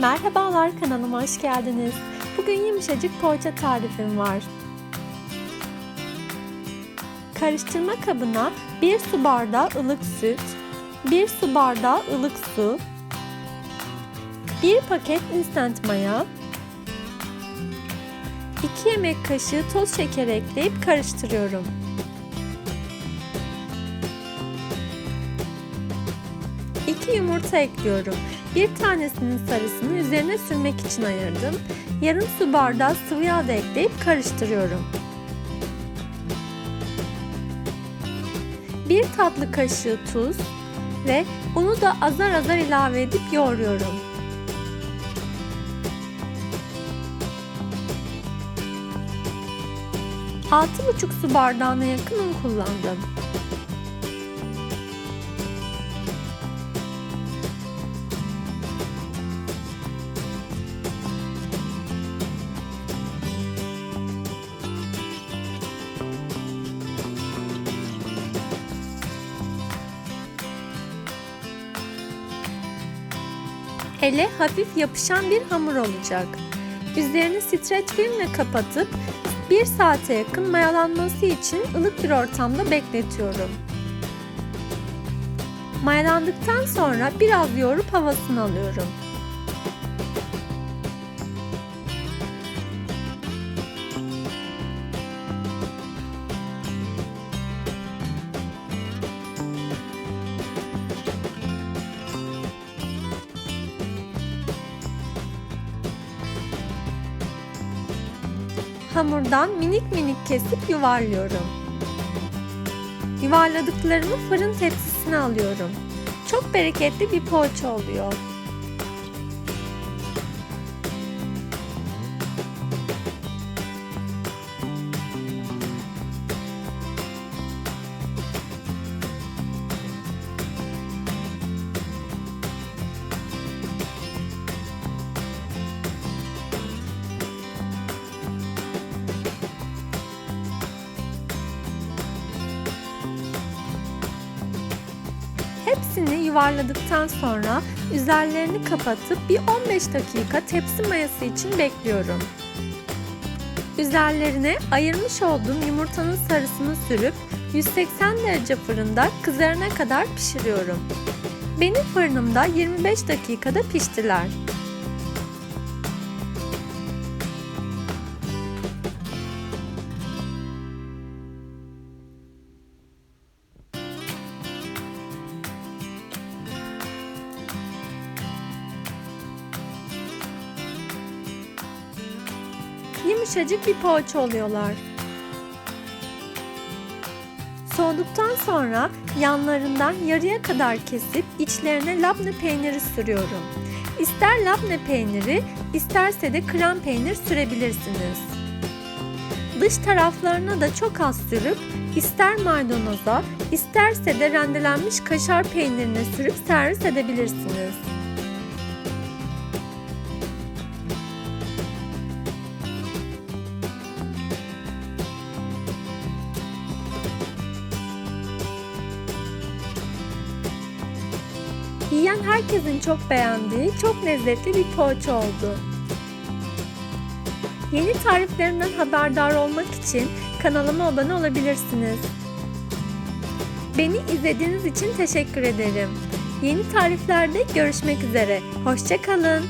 Merhabalar kanalıma hoş geldiniz. Bugün yumuşacık poğaça tarifim var. Karıştırma kabına 1 su bardağı ılık süt, 1 su bardağı ılık su, 1 paket instant maya, 2 yemek kaşığı toz şeker ekleyip karıştırıyorum. İki yumurta ekliyorum. Bir tanesinin sarısını üzerine sürmek için ayırdım. Yarım su bardağı sıvı yağ da ekleyip karıştırıyorum. Bir tatlı kaşığı tuz ve unu da azar azar ilave edip yoğuruyorum. Altı buçuk su bardağına yakın un kullandım. Ele hafif yapışan bir hamur olacak. Üzerini streç filmle kapatıp 1 saate yakın mayalanması için ılık bir ortamda bekletiyorum. Mayalandıktan sonra biraz yoğurup havasını alıyorum. Hamurdan minik minik kesip yuvarlıyorum. Yuvarladıklarımı fırın tepsisine alıyorum. Çok bereketli bir poğaça oluyor. Hepsini yuvarladıktan sonra üzerlerini kapatıp bir 15 dakika tepsi mayası için bekliyorum. Üzerlerine ayırmış olduğum yumurtanın sarısını sürüp 180 derece fırında kızarana kadar pişiriyorum. Benim fırınımda 25 dakikada piştiler. Yumuşacık bir poğaça oluyorlar. Soğuduktan sonra yanlarından yarıya kadar kesip içlerine labne peyniri sürüyorum. İster labne peyniri, isterse de krem peynir sürebilirsiniz. Dış taraflarına da çok az sürüp ister maydanoza, isterse de rendelenmiş kaşar peynirine sürüp servis edebilirsiniz. Yiyen herkesin çok beğendiği, çok lezzetli bir poğaça oldu. Yeni tariflerimden haberdar olmak için kanalıma abone olabilirsiniz. Beni izlediğiniz için teşekkür ederim. Yeni tariflerde görüşmek üzere. Hoşçakalın.